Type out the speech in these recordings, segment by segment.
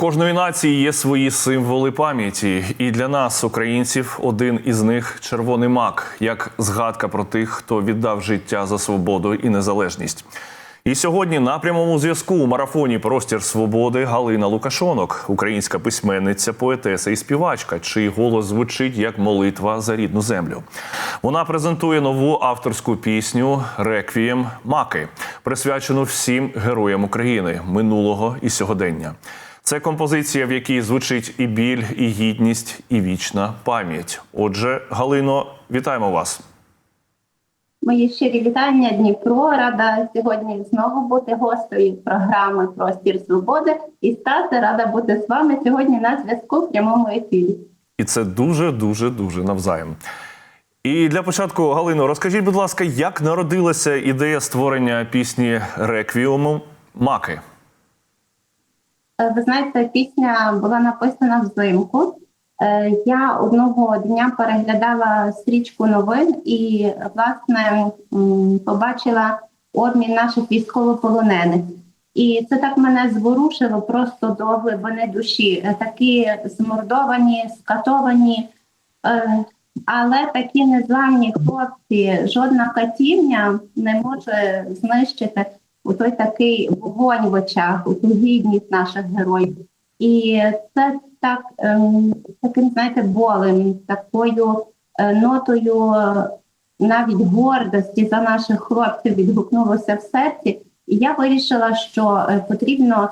кожної нації є свої символи пам'яті, і для нас, українців, один із них червоний мак, як згадка про тих, хто віддав життя за свободу і незалежність. І сьогодні на прямому зв'язку у марафоні Простір свободи Галина Лукашонок, українська письменниця, поетеса і співачка, чий голос звучить як молитва за рідну землю. Вона презентує нову авторську пісню Реквієм Маки, присвячену всім героям України минулого і сьогодення. Це композиція, в якій звучить і біль, і гідність, і вічна пам'ять. Отже, Галино, вітаємо вас. Мої щирі вітання Дніпро. Рада сьогодні знову бути гостею програми Простір свободи і стати рада бути з вами сьогодні на зв'язку в прямому ефірі. І це дуже, дуже, дуже навзаєм. І для початку, Галино, розкажіть, будь ласка, як народилася ідея створення пісні Реквіуму Маки? Е, Ви знаєте, пісня була написана взимку. Е, Я одного дня переглядала стрічку новин і, власне, побачила обмін наших військовополонених. І це так мене зворушило просто до глибини душі. Е, Такі змордовані, скатовані, але такі незламні хлопці, жодна катівня не може знищити у той такий вогонь в очах, у ту гідність наших героїв. І це так ем, таким, знаєте, болем, такою е, нотою е, навіть гордості за наших хлопців відгукнулося в серці. І я вирішила, що е, потрібно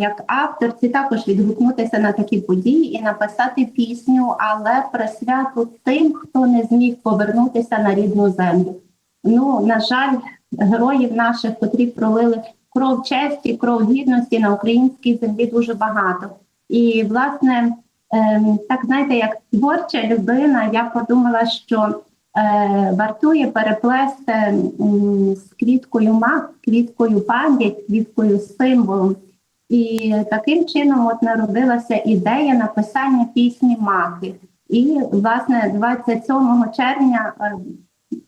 як авторці також відгукнутися на такі події і написати пісню, але присвяту тим, хто не зміг повернутися на рідну землю. Ну, на жаль, героїв наших, котрі пролили кров честі, кров гідності на українській землі дуже багато. І, власне, ем, так знаєте, як творча людина, я подумала, що е, вартує переплести з квіткою мак, квіткою пам'ять, квіткою символом. І таким чином от народилася ідея написання пісні Маки. І, власне, 27 червня е,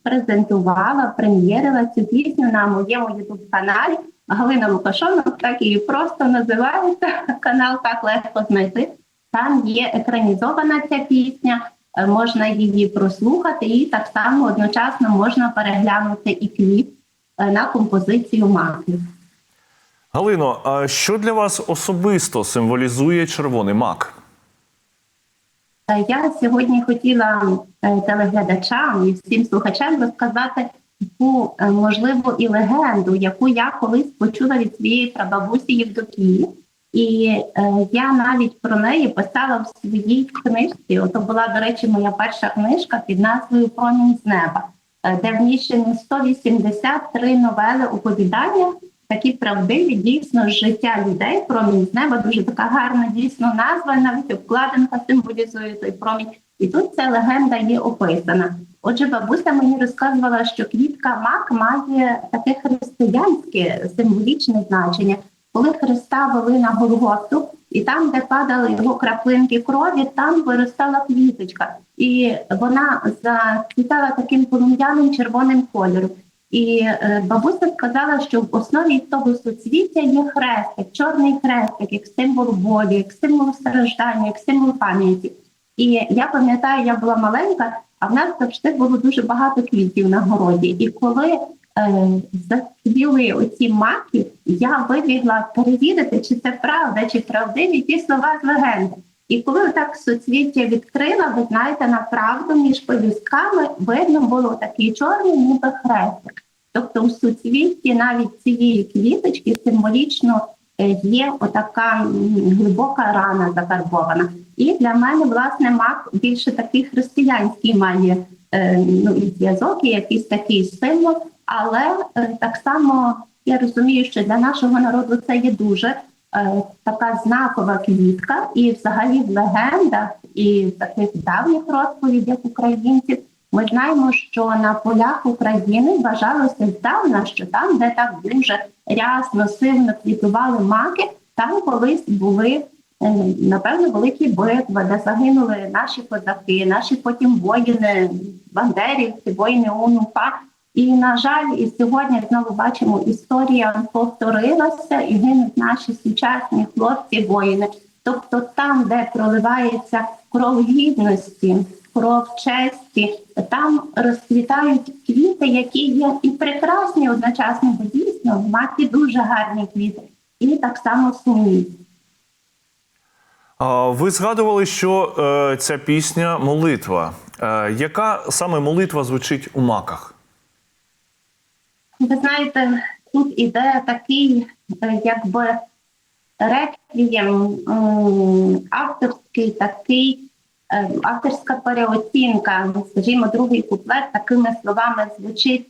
презентувала, прем'єрила цю пісню на моєму ютуб-каналі. Галина Лукашонок, так і просто називається канал так легко знайти. Там є екранізована ця пісня, е, можна її прослухати, і так само одночасно можна переглянути і кліп е, на композицію Маки. Галино, а що для вас особисто символізує червоний мак? Е, Я сьогодні хотіла е, телеглядачам і всім слухачам розказати таку е, можливо і легенду, яку я колись почула від своєї прабабусі Євдокії. І я навіть про неї писала в своїй книжці. Ото була, до речі, моя перша книжка під назвою Промінь з неба, де вміщені 183 новели оповідання, такі правдиві, дійсно життя людей. Промінь з неба дуже така гарна, дійсно назва, навіть обкладинка символізує той промінь. І тут ця легенда є описана. Отже, бабуся мені розказувала, що квітка мак має таке християнське символічне значення. Коли Христа вели на Голгофу, і там, де падали його краплинки крові, там виростала квіточка, і вона зацвітала таким полум'яним червоним кольором. І е, бабуся сказала, що в основі того суцвіття є хрестик, чорний хрестик, як символ болі, як символ страждання, як символ пам'яті. І я пам'ятаю, я була маленька, а в нас завжди було дуже багато квітів на городі. І коли е, зацвіли оці маки, я вибігла перевірити, чи це правда, чи правдиві ті слова з легенди. І коли так суцвіття відкрила, ви знаєте, на правду між пелюстками видно було такий чорний, ніби хрестик. Тобто у суцвітті навіть цієї квіточки символічно е, є отака глибока рана закарбована. І для мене, власне, мак більше такий християнський має е, ну, зв'язок, і якийсь такий символ. Але е, так само я розумію, що для нашого народу це є дуже така знакова квітка, і взагалі в легендах і в таких давніх розповідях українців ми знаємо, що на полях України вважалося здавна, що там, де так дуже рясно, сильно квітували маки, там колись були. е, Напевно, великі битви, де загинули наші козаки, наші потім воїни, бандерівці, воїни УНУФА. І на жаль, і сьогодні знову бачимо, історія повторилася і гинуть наші сучасні хлопці, воїни. Тобто там, де проливається кров гідності, кров честі, там розквітають квіти, які є і прекрасні одночасно, бо дійсно маки дуже гарні квіти, і так само сумні. Ви згадували, що е, ця пісня молитва. Е, яка саме молитва звучить у маках? Ви знаєте, тут іде такий, е, якби реквієм авторський, такий е, авторська переоцінка. Скажімо, другий куплет такими словами звучить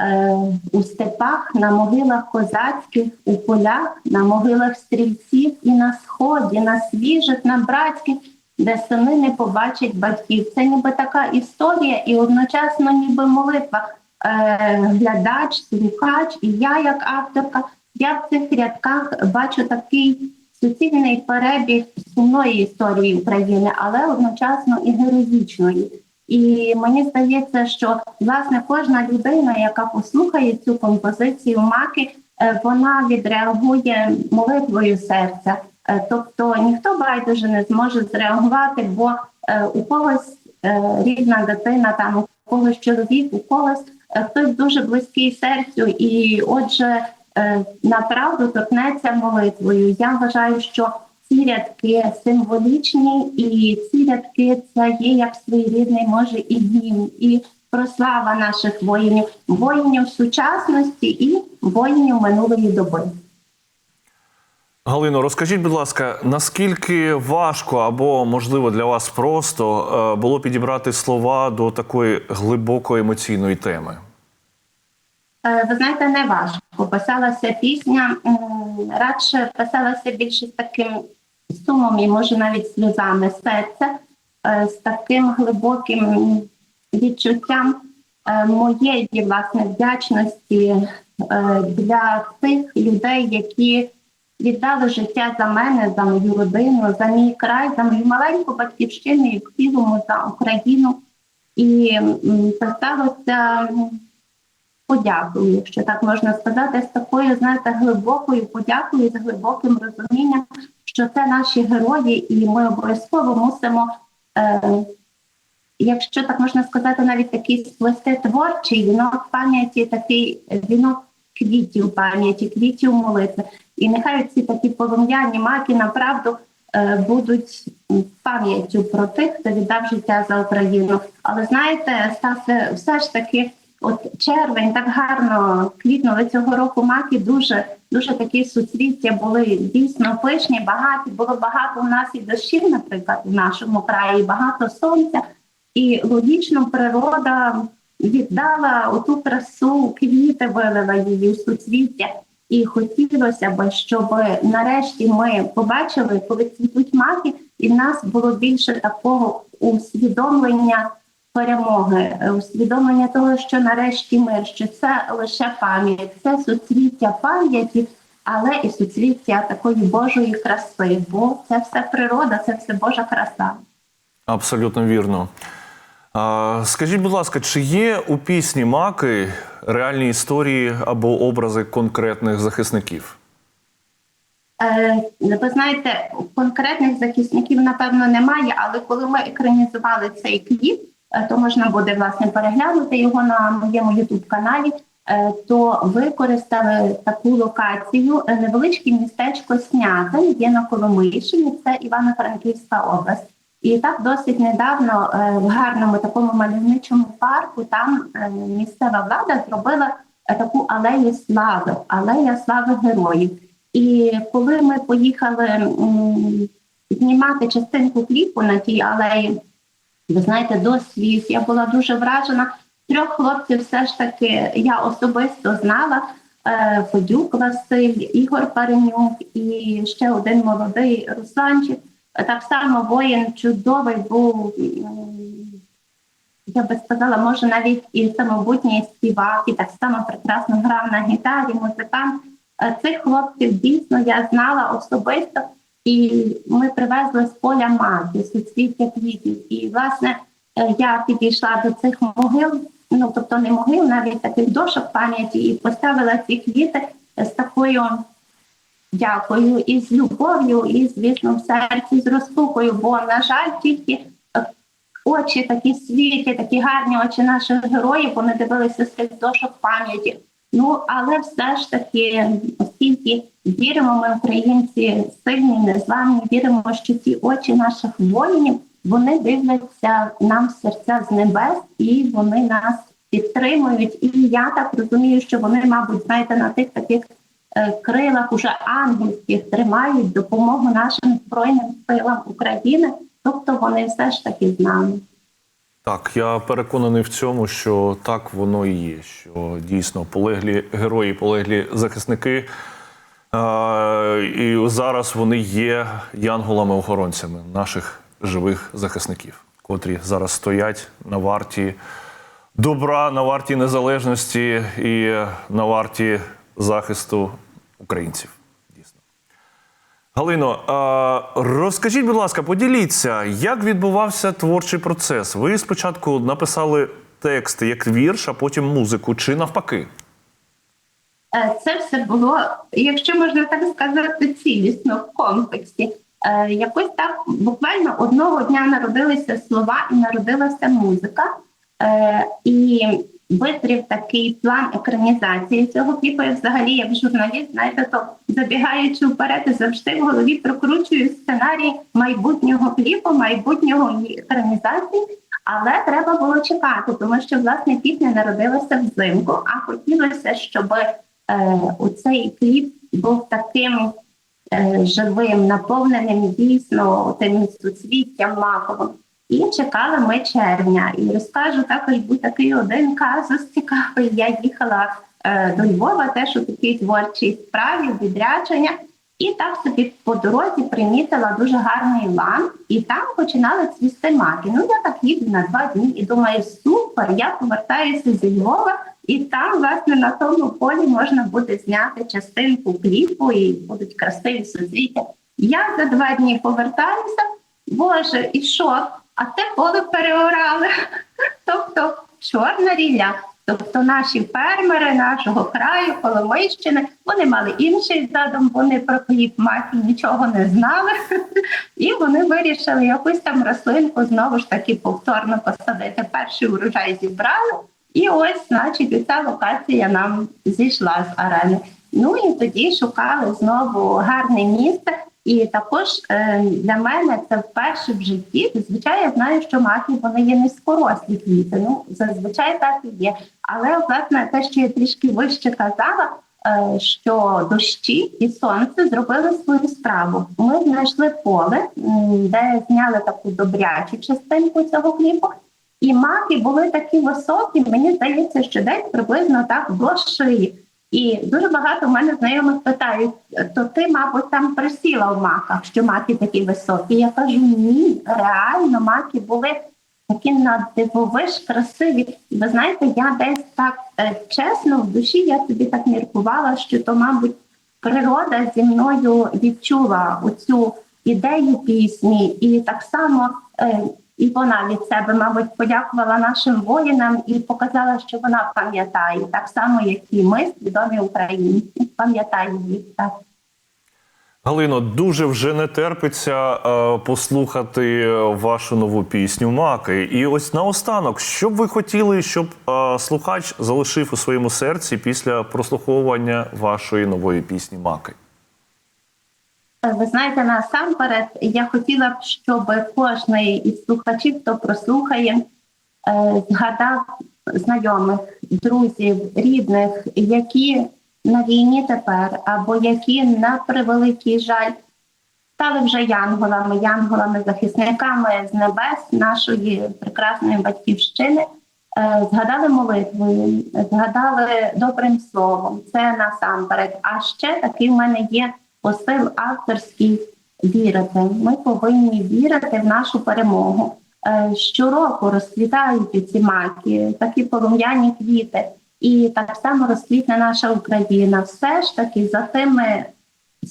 е, у степах, на могилах козацьких, у полях, на могилах стрільців і на сході, на свіжих, на братських, де сини не побачать батьків. Це ніби така історія, і одночасно ніби молитва глядач, слухач, і я, як авторка, я в цих рядках бачу такий суцільний перебіг сумної історії України, але одночасно і героїчної. І мені здається, що власне кожна людина, яка послухає цю композицію маки, е, вона відреагує молитвою серця. Е, Тобто ніхто байдуже не зможе зреагувати, бо е, у когось е, рідна дитина, там у когось чоловік, у когось е, хтось дуже близький серцю, і отже, е, направду торкнеться молитвою. Я вважаю, що ці рядки символічні, і ці рядки це є як своєрідний, може, і гімн, і прослава наших воїнів, воїнів сучасності і воїнів минулої доби. Галино, розкажіть, будь ласка, наскільки важко або можливо для вас просто е, було підібрати слова до такої глибоко емоційної теми? Е, Ви знаєте, не важко. Писалася пісня, радше писалася більше з таким сумом і може навіть сльозами серця, е, з таким глибоким відчуттям моєї власне вдячності для тих людей, які віддали життя за мене, за мою родину, за мій край, за мою маленьку батьківщину і в цілому за Україну. І м, писалося подякою, якщо так можна сказати, з такою, знаєте, глибокою подякою, з глибоким розумінням, що це наші герої, і ми обов'язково мусимо, е, якщо так можна сказати, навіть такий сплести творчий вінок пам'яті, такий вінок квітів пам'яті, квітів молитви. І нехай ці такі полум'яні маки направду е, будуть пам'яттю про тих, хто віддав життя за Україну. Але знаєте, Стасе, все ж таки. От червень так гарно квітнули цього року маки. Дуже дуже такі суцвіття були дійсно пишні. Багаті було багато у нас і дощів, наприклад, в нашому краї, багато сонця, і логічно природа віддала оту красу, квіти вилила її в суцвіття. І хотілося б, щоб нарешті ми побачили, коли цвітуть маки, і в нас було більше такого усвідомлення перемоги, усвідомлення того, що нарешті мир, що це лише пам'ять, це суцвіття пам'яті, але і суцвіття такої Божої краси, бо це все природа, це все Божа краса. Абсолютно вірно. Скажіть, будь ласка, чи є у пісні маки реальні історії або образи конкретних захисників? Е, ви знаєте, конкретних захисників напевно немає, але коли ми екранізували цей кліп, е, то можна буде власне переглянути його на моєму ютуб каналі. е, То використали таку локацію невеличке містечко Снятин, є на Коломийщині, це Івано-Франківська область. І так досить недавно е, в гарному такому мальовничому парку там е, місцева влада зробила е, таку алею слави, алея слави героїв. І коли ми поїхали знімати частинку кліпу на тій алеї, ви знаєте, до сліз, я була дуже вражена. Трьох хлопців все ж таки я особисто знала. Федюк Василь, Ігор Паренюк і ще один молодий Русланчик. Е, Так само воїн чудовий був, я би сказала, може навіть і самобутній співак, і так само прекрасно грав на гітарі, музикант. Е, Цих хлопців дійсно я знала особисто, і ми привезли з поля маки, суцвіття квітів. І власне е, я підійшла до цих могил, ну тобто не могил, навіть таких дошок пам'яті, і поставила ці квіти з такою дякую і з любов'ю, і звісно, в серці з розпукою, бо, на жаль, тільки е, очі такі світлі, такі гарні очі наших героїв, вони дивилися з тих дошок пам'яті. Ну, але все ж таки, оскільки віримо ми, українці, сильні, незламні, віримо, що ці очі наших воїнів вони дивляться нам в серця з небес і вони нас підтримують. І я так розумію, що вони, мабуть, знаєте, на тих таких крилах уже ангельських тримають допомогу нашим збройним силам України. Тобто вони все ж таки з нами. Так, я переконаний в цьому, що так воно і є. Що дійсно полеглі герої, полеглі захисники. Е, і зараз вони є янголами-охоронцями наших живих захисників, котрі зараз стоять на варті добра, на варті незалежності і на варті захисту українців. Дійсно. Галино, розкажіть, будь ласка, поділіться, як відбувався творчий процес? Ви спочатку написали текст як вірш, а потім музику, чи навпаки? Е, Це все було, якщо можна так сказати, цілісно в комплексі. Е, Якось так буквально одного дня народилися слова і народилася музика. Е, І витрів такий план екранізації цього кліпу. Я взагалі, як журналіст, знаєте, то забігаючи вперед, завжди в голові прокручую сценарій майбутнього кліпу, майбутнього екранізації. Але треба було чекати, тому що власне пісня народилася взимку, а хотілося, щоб е, оцей кліп був таким е, живим, наповненим дійсно тим суцвіттям маковим. І чекали ми червня. І розкажу також був такий один казус цікавий. Я їхала е, до Львова, теж у такій творчій справі, відрядження. І так собі по дорозі примітила дуже гарний лан, і там починали цвісти маки. Ну я так їду на два дні і думаю, супер, я повертаюся зі Львова, і там, власне, на тому полі можна буде зняти частинку кліпу, і будуть красиві суцвіття. Я за два дні повертаюся. Боже, і що? А те поле переорали. Тобто чорна рілля. Тобто наші фермери нашого краю, Коломийщини, вони мали інший задум, вони про хліб маки нічого не знали, і вони вирішили якусь там рослинку знову ж таки повторно посадити. Перший урожай зібрали, і ось, значить, ця локація нам зійшла з арени. Ну і тоді шукали знову гарне місце. І також е, для мене це вперше в житті. Зазвичай я знаю, що маки вони є низькорослі квіти. Ну зазвичай так і є. Але власне те, що я трішки вище казала, е, що дощі і сонце зробили свою справу. Ми знайшли поле, де зняли таку добрячу частинку цього кліпу. І маки були такі високі. Мені здається, що десь приблизно так до шиї. І дуже багато в мене знайомих питають: то ти, мабуть, там присіла в маках, що маки такі високі. Я кажу, ні, реально маки були такі надивовиж, красиві. Ви знаєте, я десь так е, чесно в душі я собі так міркувала, що то, мабуть, природа зі мною відчула оцю ідею пісні, і так само. Е, і вона від себе, мабуть, подякувала нашим воїнам і показала, що вона пам'ятає так само, як і ми, свідомі українці, пам'ятаємо їх так. Галино, дуже вже не терпиться е, послухати вашу нову пісню Маки. І ось наостанок, що б ви хотіли, щоб е, слухач залишив у своєму серці після прослуховування вашої нової пісні Маки? Ви знаєте, насамперед я хотіла б, щоб кожний із слухачів, хто прослухає, е, згадав знайомих, друзів, рідних, які на війні тепер, або які на превеликий жаль стали вже янголами, янголами-захисниками з небес нашої прекрасної батьківщини. Е, Згадали молитвою, згадали добрим словом. Це насамперед. А ще такий в мене є посил авторський вірити. Ми повинні вірити в нашу перемогу. Е, Щороку розквітають ці маки, такі полум'яні квіти, і так само розквітне наша Україна. Все ж таки за тими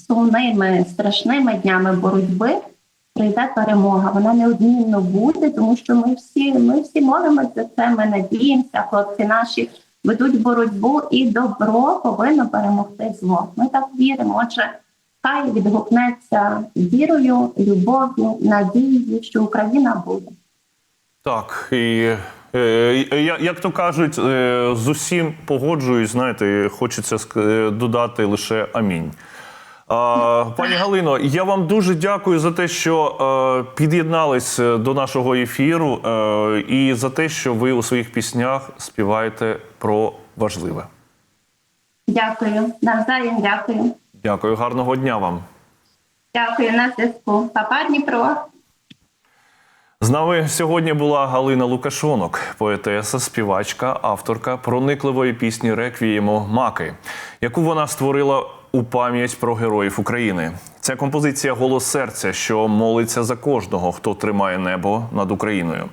сумними страшними днями боротьби прийде перемога. Вона неодмінно буде, тому що ми всі, ми всі молимося за це. Ми надіємося, хлопці наші ведуть боротьбу, і добро повинно перемогти зло. Ми так віримо. Отже, хай відгукнеться вірою, любов'ю, надією, що Україна буде. Так, і е, я- як то кажуть, е, з усім погоджуюсь, знаєте, хочеться е, додати лише амінь. Пані Галино, я вам дуже дякую за те, що е, під'єднались е, до нашого ефіру, е, і за те, що ви у своїх піснях співаєте про важливе. Дякую. Навзаєм дякую. Дякую, гарного дня вам. Дякую на зв'язку. Папа Дніпро. З нами сьогодні була Галина Лукашонок, поетеса, співачка, авторка проникливої пісні Реквіємо Маки, яку вона створила у пам'ять про героїв України. Ця композиція голос серця, що молиться за кожного, хто тримає небо над Україною.